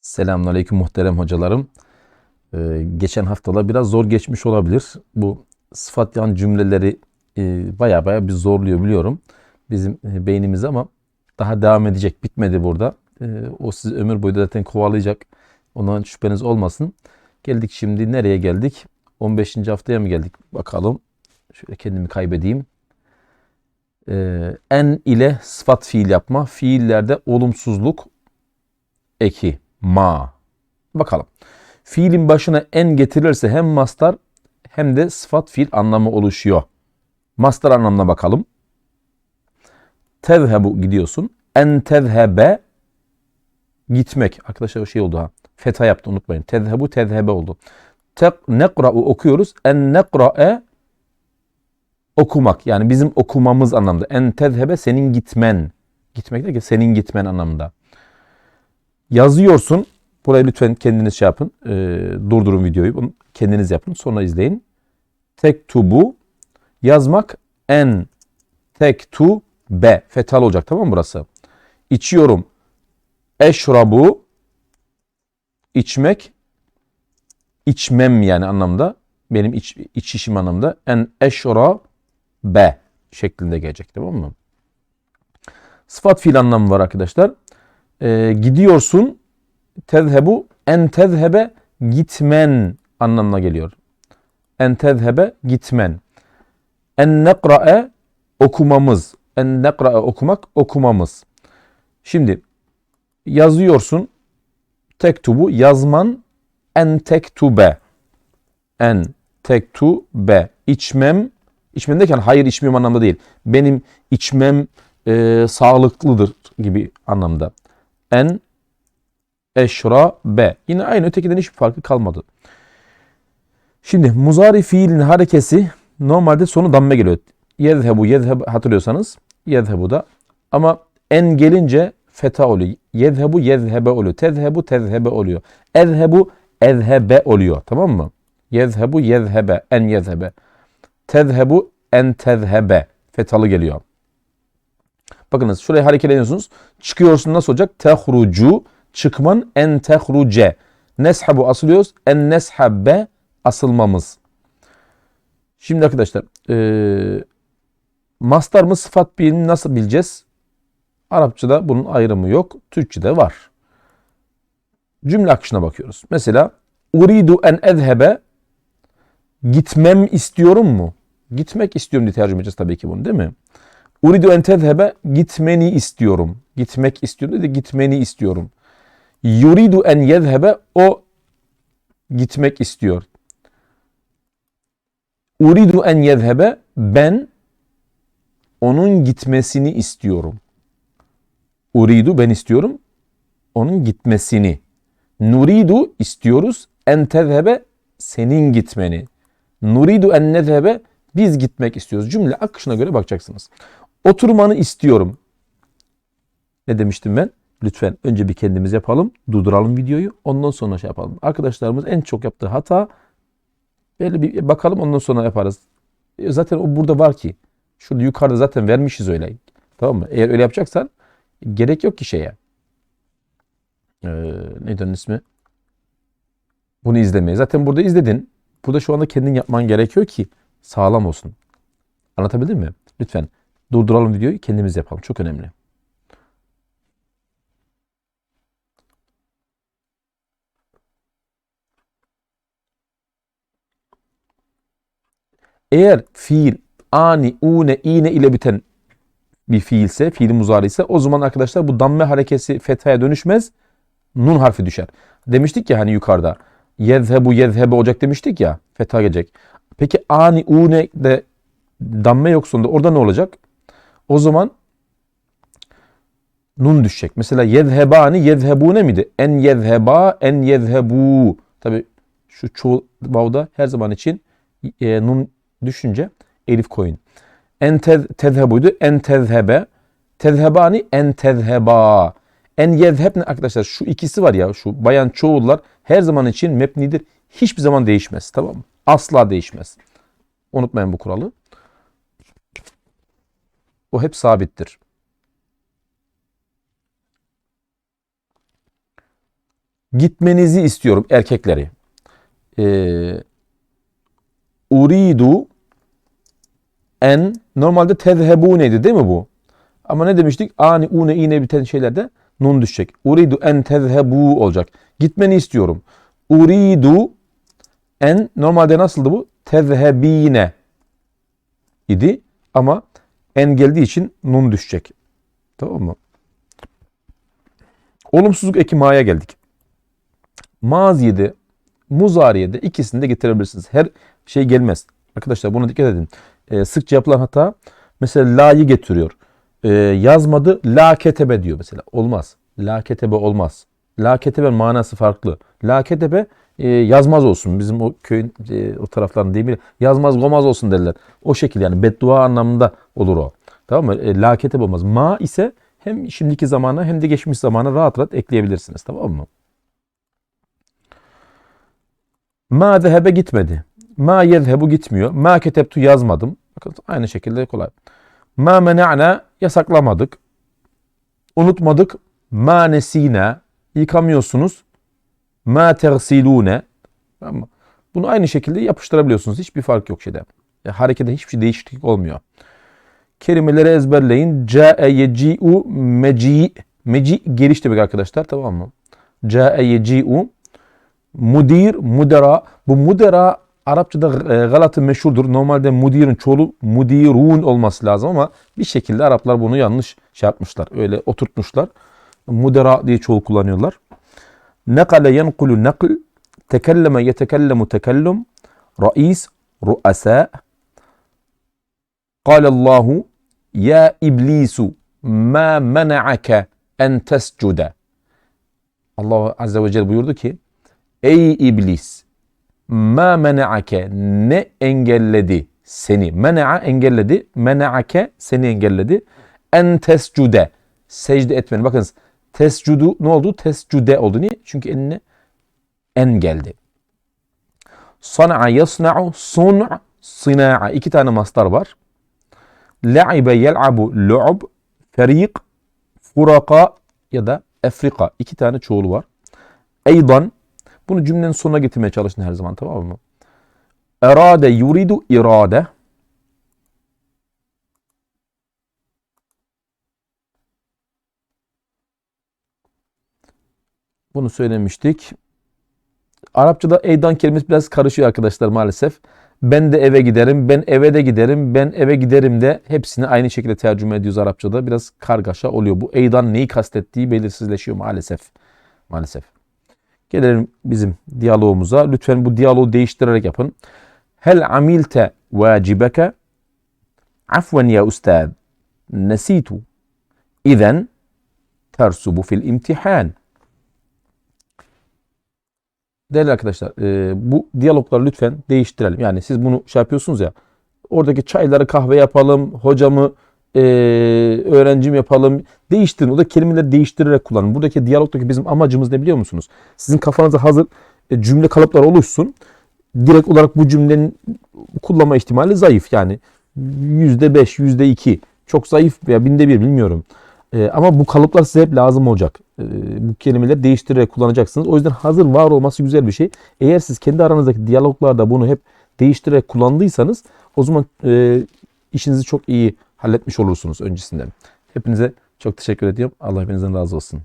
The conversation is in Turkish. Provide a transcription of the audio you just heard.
Selamünaleyküm muhterem hocalarım. Ee, geçen haftalar biraz zor geçmiş olabilir. Bu sıfat yan cümleleri e, baya baya bir zorluyor biliyorum. Bizim e, beynimizi ama daha devam edecek. Bitmedi burada. E, o sizi ömür boyu zaten kovalayacak. Ondan şüpheniz olmasın. Geldik şimdi nereye geldik? 15. haftaya mı geldik? Bakalım. Şöyle kendimi kaybedeyim. Ee, en ile sıfat fiil yapma. Fiillerde olumsuzluk eki ma. Bakalım. Fiilin başına en getirilirse hem mastar hem de sıfat fiil anlamı oluşuyor. Mastar anlamına bakalım. Tezhebu gidiyorsun. En tezhebe gitmek. Arkadaşlar o şey oldu ha. Fetha yaptı unutmayın. Tezhebu tezhebe oldu. Tek nekra'u okuyoruz. En nekra'e okumak. Yani bizim okumamız anlamda. En tezhebe senin gitmen. Gitmek değil ki senin gitmen anlamında. Yazıyorsun. Burayı lütfen kendiniz şey yapın. E, durdurun videoyu. Bunu kendiniz yapın. Sonra izleyin. Tektubu yazmak en tektu be. Fethal olacak tamam mı burası? İçiyorum. Eşrabu içmek içmem yani anlamda. Benim iç, içişim anlamda. En eşra be şeklinde gelecek tamam mı? Sıfat fiil anlamı var arkadaşlar. Ee, gidiyorsun tezhebu en tezhebe gitmen anlamına geliyor. En tezhebe gitmen. En nekra'e okumamız. En nekra'e okumak okumamız. Şimdi yazıyorsun tektubu yazman en tektube. En tektube. İçmem. İçmem derken hayır içmiyorum anlamda değil. Benim içmem e, sağlıklıdır gibi anlamda. En eşra be. Yine aynı ötekiden hiçbir farkı kalmadı. Şimdi muzari fiilin harekesi normalde sonu damme geliyor. Yezhebu yezheb hatırlıyorsanız yezhebu da ama en gelince feta oluyor. Yezhebu yezhebe oluyor. Tezhebu tezhebe oluyor. Ezhebu ezhebe oluyor. Tamam mı? Yezhebu yezhebe en yezhebe. Tezhebu en tezhebe. Fetalı geliyor. Bakınız şuraya hareket ediyorsunuz. Çıkıyorsun nasıl olacak? Tehrucu çıkman en tehruce. Neshabu asılıyoruz. En neshabbe asılmamız. Şimdi arkadaşlar e, mastar mı sıfat birini nasıl bileceğiz? Arapçada bunun ayrımı yok. Türkçede var. Cümle akışına bakıyoruz. Mesela uridu en ezhebe gitmem istiyorum mu? Gitmek istiyorum diye tercüme edeceğiz tabii ki bunu değil mi? Uridu en tezhebe gitmeni istiyorum. Gitmek istiyorum dedi gitmeni istiyorum. Yuridu en yezhebe o gitmek istiyor. Uridu en yezhebe ben onun gitmesini istiyorum. Uridu ben istiyorum onun gitmesini. Nuridu istiyoruz en tezhebe senin gitmeni. Nuridu en nezhebe biz gitmek istiyoruz. Cümle akışına göre bakacaksınız. Oturmanı istiyorum. Ne demiştim ben? Lütfen önce bir kendimiz yapalım. Durduralım videoyu. Ondan sonra şey yapalım. Arkadaşlarımız en çok yaptığı hata böyle bir bakalım ondan sonra yaparız. E, Zaten o burada var ki. Şurada yukarıda zaten vermişiz öyle. Tamam mı? Eğer öyle yapacaksan gerek yok ki şeye. Ee, neydi onun ismi? Bunu izlemeye. Zaten burada izledin. Burada şu anda kendin yapman gerekiyor ki sağlam olsun. Anlatabildim mi? Lütfen durduralım videoyu kendimiz yapalım. Çok önemli. Eğer fiil ani, une, ine ile biten bir fiilse, fiili muzari ise o zaman arkadaşlar bu damme harekesi fethaya dönüşmez. Nun harfi düşer. Demiştik ya hani yukarıda. Yezhebu yezhebe olacak demiştik ya. Fetha gelecek. Peki ani, une de damme yok sonunda. Orada ne olacak? O zaman nun düşecek. Mesela yezhebani yezhebune miydi? En yezheba en yezhebu. Tabi şu çoğul vavda her zaman için e, nun düşünce elif koyun. En tez, tezhebuydu. En tezhebe. Tezhebani en tezheba. En yezheb ne arkadaşlar? Şu ikisi var ya şu bayan çoğullar her zaman için mebnidir. Hiçbir zaman değişmez. Tamam mı? Asla değişmez. Unutmayın bu kuralı. O hep sabittir. Gitmenizi istiyorum erkekleri. Ee, uridu en normalde tezhebuneydi değil mi bu? Ama ne demiştik? Ani une iğne biten şeylerde nun düşecek. Uridu en tezhebu olacak. Gitmeni istiyorum. Uridu en normalde nasıldı bu? Tezhebine idi ama en geldiği için nun düşecek. Tamam mı? Olumsuzluk eki ma'ya geldik. Maziyede, muzariyede ikisini de getirebilirsiniz. Her şey gelmez. Arkadaşlar buna dikkat edin. Ee, sıkça yapılan hata mesela la'yı getiriyor. Ee, yazmadı la ketebe diyor mesela. Olmaz. La ketebe olmaz. La ketebe manası farklı. La ketebe e, yazmaz olsun. Bizim o köyün e, o tarafların deyimiyle yazmaz gomaz olsun derler. O şekil yani beddua anlamında olur o. Tamam mı? E, la ketebe olmaz. Ma ise hem şimdiki zamana hem de geçmiş zamana rahat rahat ekleyebilirsiniz. Tamam mı? Ma zehebe gitmedi. Ma yezhebu gitmiyor. Ma ketebtu yazmadım. Bakın aynı şekilde kolay. Ma mena'na yasaklamadık. Unutmadık. Ma nesina yıkamıyorsunuz. Ma tersilune. Tamam? Bunu aynı şekilde yapıştırabiliyorsunuz. Hiçbir fark yok şeyde. Ya, harekete hiçbir şey değişiklik olmuyor. Kelimeleri ezberleyin. Ca'e yeci'u meci. Meci geliş demek arkadaşlar tamam mı? Ca'e yeci'u mudir, mudera. Bu mudera Arapçada e, galatı meşhurdur. Normalde mudirin çoğulu mudirun olması lazım ama bir şekilde Araplar bunu yanlış şey yapmışlar. Öyle oturtmuşlar. Mudera diye çoğul kullanıyorlar. Nekale yenkulu nekl, tekelleme yetekellemu tekellum, reis, ruasa. Kale Allahu, ya iblisu, ma mena'ake en tescude. Allah Azze ve Celle buyurdu ki, Ey iblis, ma mena'ake, ne engelledi seni? Mena'a engelledi, mena'ake seni engelledi. En tescude, secde etmeni. Bakınız, tescudu ne oldu tescude oldu niye çünkü eline en geldi sana'a yasna'u sun' sina'a iki tane mastar var La'ibe yel'abu lu'ub, ferik, furaka ya da efrika. iki tane çoğulu var. Eydan. Bunu cümlenin sonuna getirmeye çalışın her zaman tamam mı? Erade yuridu irade. Bunu söylemiştik. Arapçada eydan kelimesi biraz karışıyor arkadaşlar maalesef. Ben de eve giderim, ben eve de giderim, ben eve giderim de hepsini aynı şekilde tercüme ediyoruz Arapçada. Biraz kargaşa oluyor. Bu eydan neyi kastettiği belirsizleşiyor maalesef. Maalesef. Gelelim bizim diyalogumuza. Lütfen bu diyaloğu değiştirerek yapın. Hel amilte vacibeke afven ya ustad nesitu izen tersubu fil imtihan. Değerli arkadaşlar e, bu diyalogları lütfen değiştirelim. Yani siz bunu şey yapıyorsunuz ya oradaki çayları kahve yapalım, hocamı e, öğrencim yapalım. Değiştirin. O da kelimeleri değiştirerek kullanın. Buradaki diyalogdaki bizim amacımız ne biliyor musunuz? Sizin kafanızda hazır e, cümle kalıpları oluşsun. Direkt olarak bu cümlenin kullanma ihtimali zayıf. Yani %5, %2 çok zayıf veya binde bir bilmiyorum. E, ama bu kalıplar size hep lazım olacak. E, bu kelimeleri değiştirerek kullanacaksınız. O yüzden hazır var olması güzel bir şey. Eğer siz kendi aranızdaki diyaloglarda bunu hep değiştirerek kullandıysanız o zaman e, işinizi çok iyi halletmiş olursunuz öncesinden. Hepinize çok teşekkür ediyorum. Allah hepinizden razı olsun.